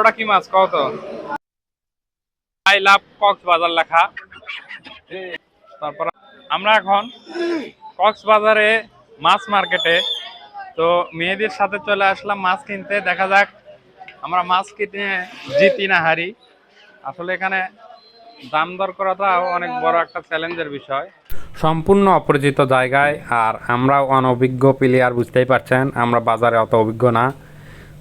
ওটা কি মাছ কও তো? আই লাভ কক্সবাজার লেখা। তারপর আমরা এখন কক্সবাজারে মাছ মার্কেটে। তো মেয়েদের সাথে চলে আসলাম মাছ কিনতে। দেখা যাক আমরা মাছ কিনে জিতি না হারি। আসলে এখানে দাম দর করাটাও অনেক বড় একটা চ্যালেঞ্জের বিষয়। সম্পূর্ণ অপরিচিত জায়গায় আর আমরা অনভিজ্ঞ প্লেয়ার বুঝতেই পারছেন, আমরা বাজারে অত অভিজ্ঞ না।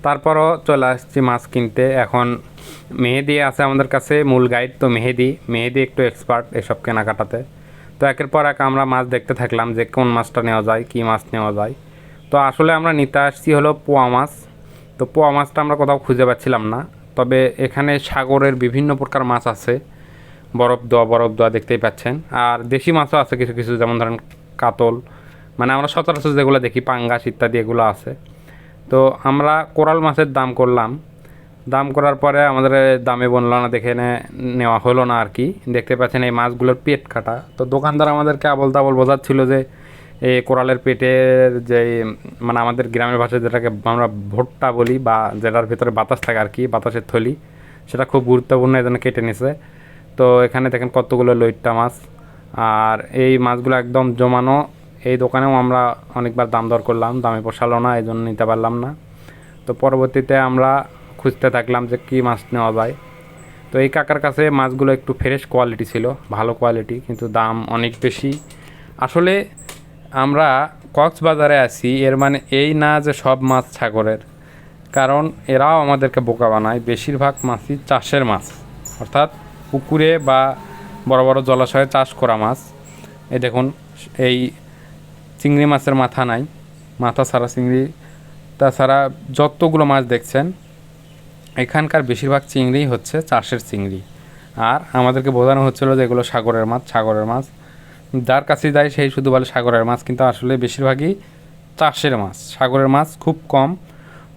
তারপরও চলে আসছি মাছ কিনতে। এখন মেহেদি আছে আমাদের কাছে, মূল গাইড তো মেহেদি। মেহেদি একটু এক্সপার্ট এসব কেনাকাটাতে। তো একের পর এক আমরা মাছ দেখতে থাকলাম যে কোন মাছটা নেওয়া যায়, কী মাছ নেওয়া যায়। তো আসলে আমরা নিতে আসছি হলো পোয়া মাছ। তো পোয়া মাছটা আমরা কোথাও খুঁজে পাচ্ছিলাম না। তবে এখানে সাগরের বিভিন্ন প্রকার মাছ আছে। বরফ দেওয়া বরফ দোয়া দেখতেই পাচ্ছেন। আর দেশি মাছও আছে কিছু কিছু যেমন ধরেন কাতল। মানে আমরা সচরাচর যেগুলো দেখি, পাঙ্গাস ইত্যাদি এগুলো আছে। তো আমরা কোরাল মাছের দাম করলাম। দাম করার পরে আমাদের দামে বলল না দেখে নেওয়া হলো না আর কি। দেখতে পাচ্ছেন এই মাছগুলোর পেট কাটা। তো দোকানদার আমাদেরকে আবল তাবল বোঝাচ্ছিল যে এই কোরালের পেটের যে মানে আমাদের গ্রামের ভাষায় যেটাকে আমরা ভুট্টা বলি বা যেটার ভিতরে বাতাস থাকে আর কি, বাতাসের থলি, সেটা খুব গুরুত্বপূর্ণ এজন্য কেটে নিছে। তো এখানে দেখেন কতগুলো লইট্টা মাছ। আর এই মাছগুলো একদম জমানো এই দোকানেও আমরা অনেকবার দাম দর করলাম, দামে পোষালো না এই জন্য নিতে পারলাম না। তো পরবর্তীতে আমরা খুঁজতে থাকলাম যে কী মাছ নেওয়া যায়। তো এই কাকার কাছে মাছগুলো একটু ফ্রেশ কোয়ালিটি ছিল, ভালো কোয়ালিটি কিন্তু দাম অনেক বেশি। আসলে আমরা কক্সবাজারে আছি, এর মানে এই না যে সব মাছ সাগরের, কারণ এরাও আমাদেরকে বোকা বানায়। বেশিরভাগ মাছই চাষের মাছ, অর্থাৎ পুকুরে বা বড় বড় জলাশয়ে চাষ করা মাছ। এই দেখুন, এই চিংড়ি মাছের মাথা নাই, মাথা ছাড়া চিংড়ি, তাছাড়া যতগুলো মাছ দেখছেন, এখানকার বেশিরভাগ চিংড়ি হচ্ছে চাষের চিংড়ি। আর আমাদেরকে বোঝানো হচ্ছিল যে এগুলো সাগরের মাছ সাগরের মাছ। যার কাছে যায় সেই শুধু বলে সাগরের মাছ, কিন্তু আসলে বেশিরভাগই চাষের মাছ, সাগরের মাছ খুব কম।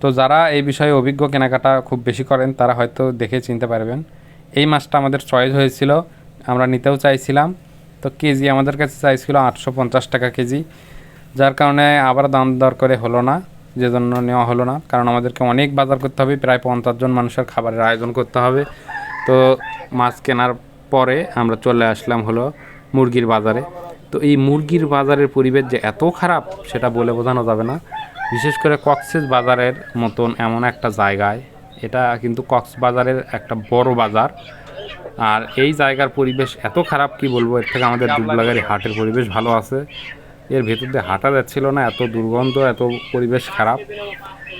তো যারা এই বিষয়ে অভিজ্ঞ কেনাকাটা খুব বেশি করেন, তারা হয়তো দেখে চিনতে পারবেন। এই মাছটা আমাদের চয়েস হয়েছিল, আমরা নিতেও চাইছিলাম। তো কেজি আমাদের কাছে চাইছিল আটশো পঞ্চাশ টাকা কেজি। যার কারণে আবার দাম দর করে হলো না যে জন্য নেওয়া হলো না। কারণ আমাদেরকে অনেক বাজার করতে হবে, প্রায় পঞ্চাশ জন মানুষের খাবারের আয়োজন করতে হবে। তো মাছ কেনার পরে আমরা চলে আসলাম হলো মুরগির বাজারে। তো এই মুরগির বাজারের পরিবেশ যে এত খারাপ, সেটা বলে বোঝানো যাবে না। বিশেষ করে কক্সেস বাজারের মতন এমন একটা জায়গায়, এটা কিন্তু কক্সবাজারের একটা বড় বাজার। আর এই জায়গার পরিবেশ এত খারাপ কি বলব? এর থেকে আমাদের দুবলাগের হাটের পরিবেশ ভালো আছে। এর ভেতর দিয়ে হাঁটা যাচ্ছিল না এত দুর্গন্ধ এত পরিবেশ খারাপ।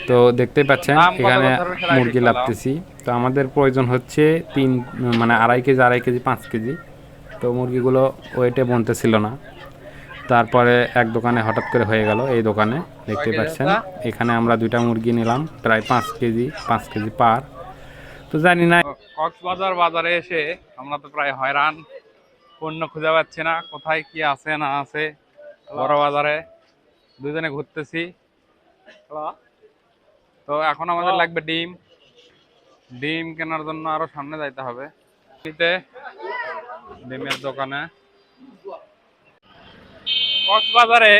তো দেখতেই পাচ্ছেন এখানে মুরগি লাপতেছি। তো আমাদের প্রয়োজন হচ্ছে তিন মানে আড়াই কেজি আড়াই কেজি পাঁচ কেজি। তো মুরগিগুলো ওয়েটে বনতেছিল না। তারপরে এক দোকানে হঠাৎ করে হয়ে গেল এই দোকানে দেখতে পাচ্ছেন। এখানে আমরা দুইটা মুরগি নিলাম প্রায় পাঁচ কেজি পাঁচ কেজি পার। তো জানি না কক্সবাজার বাজারে এসে আমরা তো প্রায় হয়রান পণ্য খুঁজে পাচ্ছি না কোথায় কি আছে না আছে বড় বাজারে দুজনে ঘুরতেছি। তো এখন আমাদের লাগবে ডিম। ডিম কেনার জন্য আরও সামনে যাইতে হবে। ডিমের দোকানে। কক্সবাজারে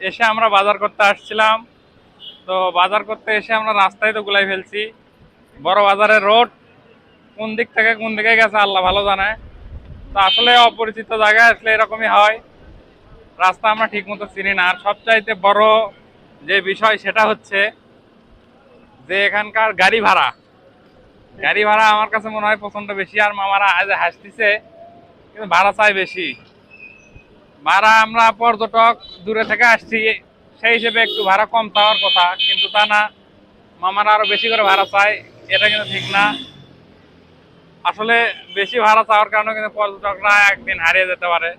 এসে আমরা বাজার করতে আসছিলাম। তো বাজার করতে এসে আমরা রাস্তায় তো গুলাই ফেলছি। বড় বাজারের রোড কোন দিক থেকে কোন দিকে গেছে আল্লাহ ভালো জানে। তো আসলে অপরিচিত জায়গায় আসলে এরকমই হয়। রাস্তা আমরা ঠিক মতো চিনি না। আর সবচাইতে বড় যে বিষয় সেটা হচ্ছে যে এখানকার গাড়ি ভাড়া। গাড়ি ভাড়া আমার কাছে মনে হয় প্রচণ্ড বেশি। আর মামারা আজ হাসতেছে, কিন্তু ভাড়া চাই বেশি। ভাড়া আমরা পর্যটক দূরে থেকে আসছি, সেই হিসেবে একটু ভাড়া কম চাওয়ার কথা। কিন্তু তা না, মামারা আরও বেশি করে ভাড়া চায়, এটা কিন্তু ঠিক না। আসলে বেশি ভাড়া চাওয়ার কারণে কিন্তু পর্যটকরা একদিন হারিয়ে যেতে পারে।